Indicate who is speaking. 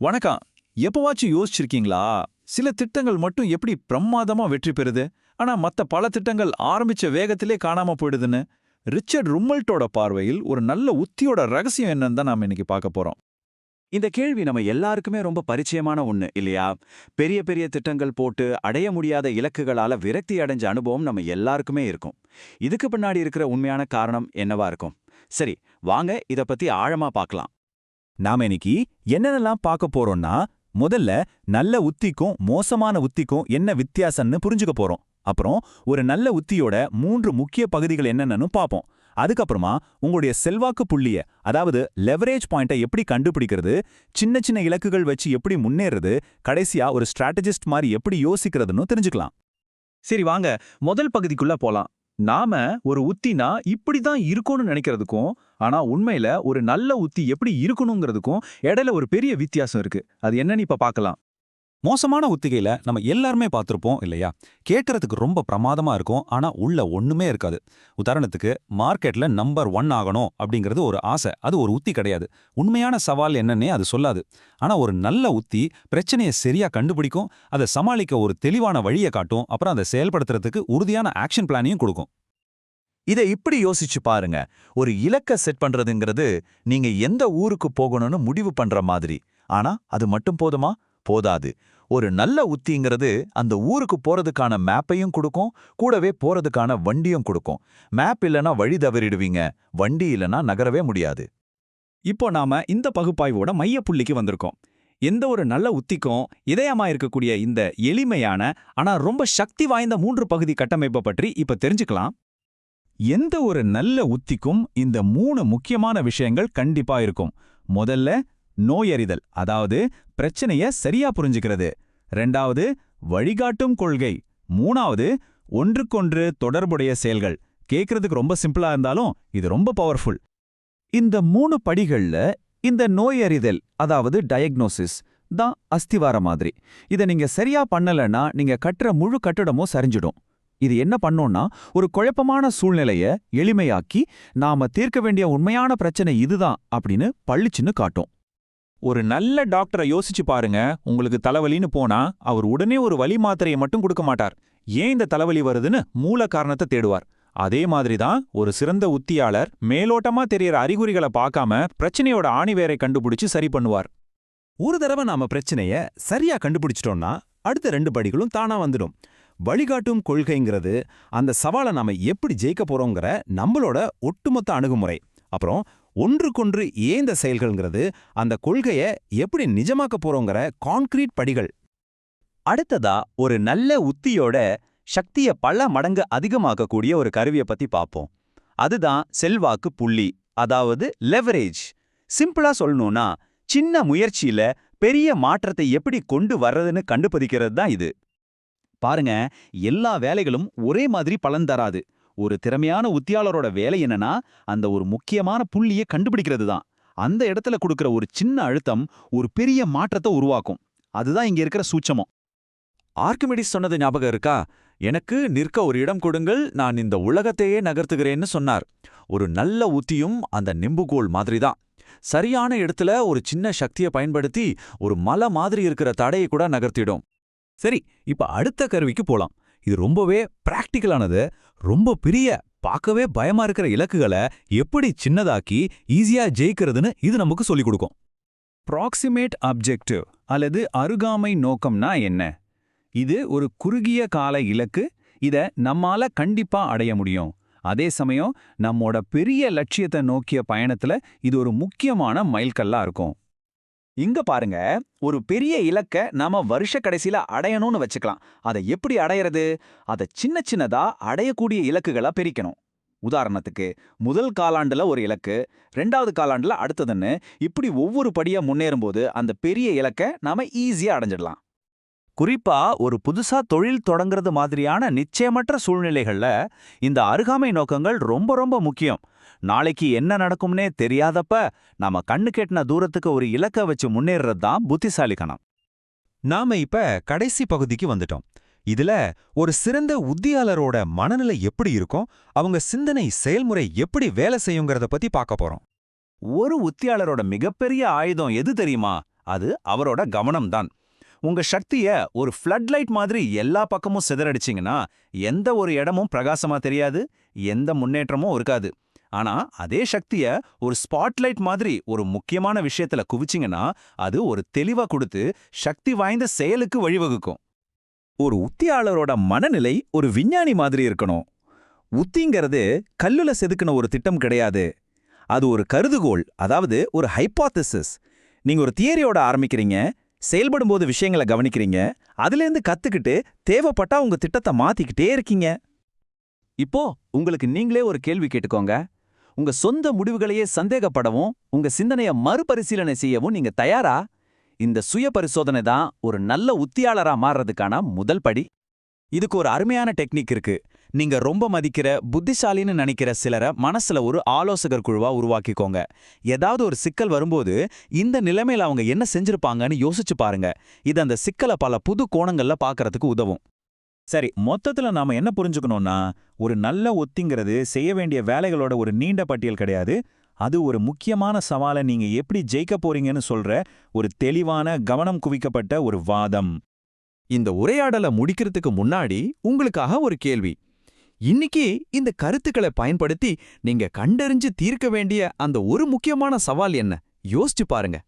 Speaker 1: வணக்கம். எப்பவாச்சும் யோசிச்சிருக்கீங்களா? சில திட்டங்கள் மட்டும் எப்படி பிரமாதமா வெற்றி பெறுது? ஆனா மத்த பல திட்டங்கள் ஆரம்பிச்ச வேகத்திலே காணாம போயிடுதுன்னு. ரிச்சர்ட் ரும்மல்ட்டோட பார்வையில் ஒரு நல்ல உத்தியோட ரகசியம் என்னன்னு தான் நாம இன்னைக்கு பார்க்க போறோம்.
Speaker 2: இந்த கேள்வி நம்ம எல்லாருக்குமே ரொம்ப பரிச்சயமான ஒண்ணு இல்லையா? பெரிய பெரிய திட்டங்கள் போட்டு அடைய முடியாத இலக்குகளால விரக்தி அடைஞ்ச அனுபவம் நம்ம எல்லாருக்குமே இருக்கும். இதுக்கு பின்னாடி இருக்கிற உண்மையான காரணம் என்னவா இருக்கும்? சரி வாங்க இத பத்தி ஆழமா பார்க்கலாம்.
Speaker 3: நாம இன்னைக்கு என்னென்னலாம் பார்க்க போறோம்னா முதல்ல நல்ல உத்திக்கும் மோசமான உத்திக்கும் என்ன வித்தியாசம்னு புரிஞ்சுக்க போறோம். அப்புறம் ஒரு நல்ல உத்தியோட மூன்று முக்கிய பகுதிகள் என்னென்னு பார்ப்போம். அதுக்கப்புறமா உங்களுடைய செல்வாக்கு புள்ளிய அதாவது லெவரேஜ் பாயிண்டை எப்படி கண்டுபிடிக்கிறது சின்ன சின்ன இலக்குகள் வச்சு எப்படி முன்னேறது கடைசியா ஒரு ஸ்ட்ராட்டஜிஸ்ட் மாதிரி எப்படி யோசிக்கிறதுன்னு தெரிஞ்சுக்கலாம்.
Speaker 1: சரி வாங்க. முதல் பகுதிக்குள்ள போலாம். நாம ஒரு உத்தினா இப்படி தான் இருக்கும்னு நினைக்கிறதுக்கும் ஆனா உண்மையில ஒரு நல்ல உத்தி எப்படி இருக்கணுங்கிறதுக்கும் இடையில ஒரு பெரிய வித்தியாசம் இருக்கு. அது என்னன்னு இப்ப பார்க்கலாம்.
Speaker 3: மோசமான உத்திகையில நம்ம எல்லாருமே பார்த்திருப்போம் இல்லையா? கேட்கறதுக்கு ரொம்ப பிரமாதமா இருக்கும் ஆனா உள்ள ஒண்ணுமே இருக்காது. உதாரணத்துக்கு மார்க்கெட்ல நம்பர் ஒன் ஆகணும் அப்படிங்கிறது ஒரு ஆசை. அது ஒரு உத்தி கிடையாது. உண்மையான சவால் என்னன்னே அது சொல்லாது. ஆனா ஒரு நல்ல உத்தி பிரச்சனையை சரியா கண்டுபிடிக்கும் அதை சமாளிக்க ஒரு தெளிவான வழியை காட்டும் அப்புறம் அதை செயல்படுத்துறதுக்கு உறுதியான ஆக்ஷன் பிளானையும் கொடுக்கும்.
Speaker 2: இதை இப்படி யோசிச்சு பாருங்க. ஒரு இலக்க செட் பண்றதுங்கிறது நீங்க எந்த ஊருக்கு போகணும்னு முடிவு பண்ற மாதிரி. ஆனா அது மட்டும் போதுமா? போதாது. ஒரு நல்ல உத்திங்கிறது அந்த ஊருக்கு போறதுக்கான மேப்பையும் கொடுக்கும் கூடவே போறதுக்கான வண்டியும் கொடுக்கும். மேப் இல்லனா வழி தவறிடுவீங்க வண்டி இல்லனா நகரவே முடியாது.
Speaker 4: இப்போ நாம இந்த பகுப்பாய்வோட மையப்புள்ளிக்கு வந்திருக்கோம். எந்த ஒரு நல்ல உத்திக்கும் இதயமா இருக்கக்கூடிய இந்த எளிமையான ஆனா ரொம்ப சக்தி வாய்ந்த மூன்று பகுதி கட்டமைப்பை பற்றி இப்ப தெரிஞ்சுக்கலாம்.
Speaker 3: எந்த ஒரு நல்ல உத்திக்கும் இந்த மூணு முக்கியமான விஷயங்கள் கண்டிப்பா இருக்கும். முதல்ல நோயறிதல் அதாவது பிரச்சனைய சரியா புரிஞ்சுக்கிறது. ரெண்டாவது வழிகாட்டும் கொள்கை. மூணாவது ஒன்றுக்கொன்று தொடர்புடைய செயல்கள். கேட்கறதுக்கு ரொம்ப சிம்பிளா இருந்தாலும் இது ரொம்ப பவர்ஃபுல் இந்த மூணு படிகள்ல இந்த நோயறிதல் அதாவது டயக்னோசிஸ் தான் அஸ்திவார மாதிரி. இதை நீங்க சரியா பண்ணலன்னா நீங்க கட்டுற முழு கட்டடமும் சரிஞ்சிடும். இது என்ன பண்ணோம்னா ஒரு குழப்பமான சூழ்நிலைய எளிமையாக்கி நாம தீர்க்க வேண்டிய உண்மையான பிரச்சனை இதுதான் அப்படின்னு பள்ளிச்சுன்னு காட்டும். ஒரு நல்ல டாக்டரை யோசிச்சு பாருங்க உங்களுக்கு தலைவலின்னு போனா அவர் உடனே ஒரு வலி மாத்திரையை மட்டும் கொடுக்க மாட்டார். ஏன் இந்த தலைவலி வருதுன்னு மூல காரணத்தை தேடுவார். அதே மாதிரி தான் ஒரு சிறந்த உத்தியாளர் மேலோட்டமா தெரியற அறிகுறிகளை பார்க்காம பிரச்சனையோட ஆணிவேரை கண்டுபிடிச்சு சரி பண்ணுவார். ஒரு தடவை நாம பிரச்சனைய சரியா கண்டுபிடிச்சிட்டோம்னா அடுத்த ரெண்டு படிகளும் தானா வந்துடும். வழிகாட்டும் கொள்கைங்கிறது அந்த சவாலை நாம எப்படி ஜெயிக்க போறோங்கிற நம்மளோட ஒட்டுமொத்த அணுகுமுறை. அப்புறம் ஒன்றுக்கொன்று ஏந்த செயல்கள்ங்கிறது அந்த கொள்கையை எப்படி நிஜமாக்க போறோங்கிற கான்கிரீட் படிகள்.
Speaker 2: அடுத்ததா ஒரு நல்ல உத்தியோட சக்திய பல மடங்கு அதிகமாக்கக்கூடிய ஒரு கருவியை பத்தி பார்ப்போம் அதுதான் செல்வாக்கு புள்ளி அதாவது லெவரேஜ் சிம்பிளா சொல்லணும்னா சின்ன முயற்சியில பெரிய மாற்றத்தை எப்படி கொண்டு வர்றதுன்னு கண்டுபிடிக்கிறது தான் இது. பாருங்க எல்லா வேலைகளும் ஒரே மாதிரி பலன் தராது. ஒரு திறமையான உத்தியாளரோட வேலை என்னன்னா அந்த ஒரு முக்கியமான புள்ளியை கண்டுபிடிக்கிறது தான் அந்த இடத்துல கொடுக்குற ஒரு சின்ன அழுத்தம் ஒரு பெரிய மாற்றத்தை உருவாக்கும். அதுதான் இங்க இருக்கிற சூட்சமம். ஆர்கிமிடிஸ் சொன்னது ஞாபகம் இருக்கா? எனக்கு நிற்க ஒரு இடம் கொடுங்கள் நான் இந்த உலகத்தையே நகர்த்துகிறேன்னு சொன்னார். ஒரு நல்ல உத்தியும் அந்த நிம்புகோல் மாதிரி தான் சரியான இடத்துல ஒரு சின்ன சக்தியை பயன்படுத்தி ஒரு மலை மாதிரி இருக்கிற தடையை கூட நகர்த்திடும்.
Speaker 3: சரி இப்ப அடுத்த கருவிக்கு போலாம். இது ரொம்பவே பிராக்டிக்கலானது ரொம்ப பெரிய பார்க்கவே பயமா இருக்கிற இலக்குகளை எப்படி சின்னதாக்கி ஈஸியா ஜெயிக்கிறதுன்னு இது நமக்கு சொல்லிக் கொடுக்கும்.
Speaker 4: ப்ராக்சிமேட் அப்ஜெக்டிவ் அல்லது அருகாமை நோக்கம்னா என்ன? இது ஒரு குறுகிய கால இலக்கு இத நம்மால கண்டிப்பா அடைய முடியும். அதே சமயம் நம்மோட பெரிய லட்சியத்தை நோக்கிய பயணத்துல இது ஒரு முக்கியமான மைல்கல்லா இருக்கும். இங்க பாருங்க ஒரு பெரிய இலக்க நாம வருஷ கடைசியில அடையணும்னு வச்சுக்கலாம். அதை எப்படி அடையறது? அதை சின்ன சின்னதா அடையக்கூடிய இலக்குகளா பிரிக்கணும். உதாரணத்துக்கு முதல் காலாண்டுல ஒரு இலக்கு ரெண்டாவது காலாண்டுல அடுத்ததுன்னு இப்படி ஒவ்வொரு படியா முன்னேறும்போது அந்த பெரிய இலக்க நாம ஈஸியா அடைஞ்சிடலாம்.
Speaker 2: குறிப்பா ஒரு புதுசா தொழில் தொடங்குறது மாதிரியான நிச்சயமற்ற சூழ்நிலைகள்ல இந்த அருகாமை நோக்கங்கள் ரொம்ப ரொம்ப முக்கியம். நாளைக்கு என்ன நடக்கும்னே தெரியாதப்ப நாம கண்ணு கெட்டின தூரத்துக்கு ஒரு இலக்க வச்சு முன்னேறது தான் புத்திசாலித்தனம்.
Speaker 3: நாம இப்ப கடைசி பகுதிக்கு வந்துட்டோம். இதுல ஒரு சிறந்த உத்தியாளரோட மனநிலை எப்படி இருக்கும் அவங்க சிந்தனை செயல்முறை எப்படி வேலை செய்யுங்கிறத பத்தி பார்க்க போறோம்.
Speaker 2: ஒரு உத்தியாளரோட மிகப்பெரிய ஆயுதம் எது தெரியுமா? அது அவரோட கவனம்தான். உங்க சக்திய ஒரு ஃப்ளட் லைட் மாதிரி எல்லா பக்கமும் சிதறடிச்சிங்கன்னா எந்த ஒரு இடமும் பிரகாசமா தெரியாது எந்த முன்னேற்றமும் இருக்காது. ஆனா அதே சக்திய ஒரு ஸ்பாட்லைட் மாதிரி ஒரு முக்கியமான விஷயத்துல குவிச்சிங்கன்னா அது ஒரு தெளிவா கொடுத்து சக்தி வாய்ந்த செயலுக்கு வழிவகுக்கும்.
Speaker 3: ஒரு உத்தியாளரோட மனநிலை ஒரு விஞ்ஞானி மாதிரி இருக்கணும். உத்திங்கிறது கல்லுல செதுக்கின ஒரு திட்டம் கிடையாது. அது ஒரு கருதுகோள் அதாவது ஒரு ஹைப்போதசிஸ் நீங்க ஒரு தியரியோட ஆரம்பிக்கிறீங்க செயல்படும் போது விஷயங்களை கவனிக்கிறீங்க அதுலேருந்து கத்துக்கிட்டு தேவைப்பட்டா உங்க திட்டத்தை மாத்திக்கிட்டே இருக்கீங்க.
Speaker 2: இப்போ உங்களுக்கு நீங்களே ஒரு கேள்வி கேட்டுக்கோங்க. உங்க சொந்த முடிவுகளையே சந்தேகப்படவும் உங்க சிந்தனைய மறுபரிசீலனை செய்யவும் நீங்க தயாரா? இந்த சுய பரிசோதனை தான் ஒரு நல்ல உத்தியாளரா மாறுறதுக்கான முதல் படி.
Speaker 3: இதுக்கு ஒரு அருமையான டெக்னிக் இருக்கு. நீங்க ரொம்ப மதிக்கிற புத்திசாலின்னு நினைக்கிற சிலரை மனசுல ஒரு ஆலோசகர் குழுவா உருவாக்கிக்கோங்க. ஏதாவது ஒரு சிக்கல் வரும்போது இந்த நிலைமையில அவங்க என்ன செஞ்சிருப்பாங்கன்னு யோசிச்சு பாருங்க. இது அந்த சிக்கலை பல புது கோணங்கள்ல பாக்குறதுக்கு உதவும். சரி மொத்தத்துல நாம என்ன புரிஞ்சுக்கணும்னா ஒரு நல்ல ஒத்திங்கிறது செய்ய வேண்டிய வேலைகளோட ஒரு நீண்ட பட்டியல் கிடையாது. அது ஒரு முக்கியமான சவாலை நீங்க எப்படி ஜெயிக்க போறீங்கன்னு சொல்ற ஒரு தெளிவான கவனம் குவிக்கப்பட்ட ஒரு வாதம். இந்த உரையாடலை முடிக்கிறதுக்கு முன்னாடி உங்களுக்காக ஒரு கேள்வி. இன்னைக்கு இந்த கருத்துக்களை பயன்படுத்தி நீங்க கண்டறிஞ்சு தீர்க்க வேண்டிய அந்த ஒரு முக்கியமான சவால் என்ன? யோசிச்சு பாருங்க.